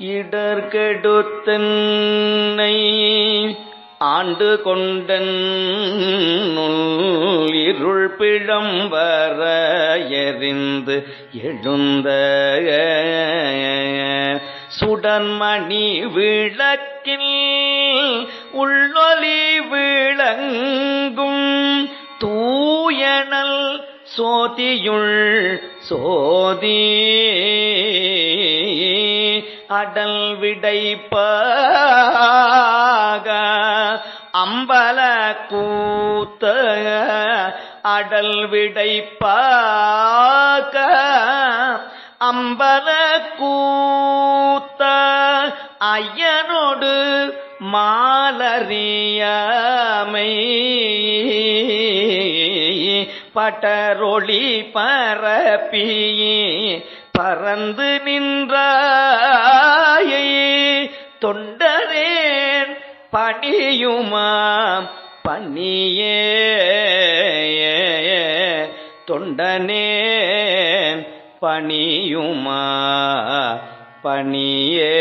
இடர்கெடுத்தன்னை ஆண்டு கொண்டன் இருள் பிழம் வர எறிந்து எழுந்த சுடன்மணி விளக்கில் உள்ளொலி விளங்கும் தூயனல் சோதியுள் சோதி அடல் விடைப்பாக அம்பல கூத்த அடல் விடைப்பாக அம்பல கூத்த ஐயனோடு மாலறியாமை. பட்டரொளி பரப்பியே பறந்து நின்றாயை தொண்டரேன் பணியுமாம் பணியே தொண்டனேன் பணியுமா பணியே.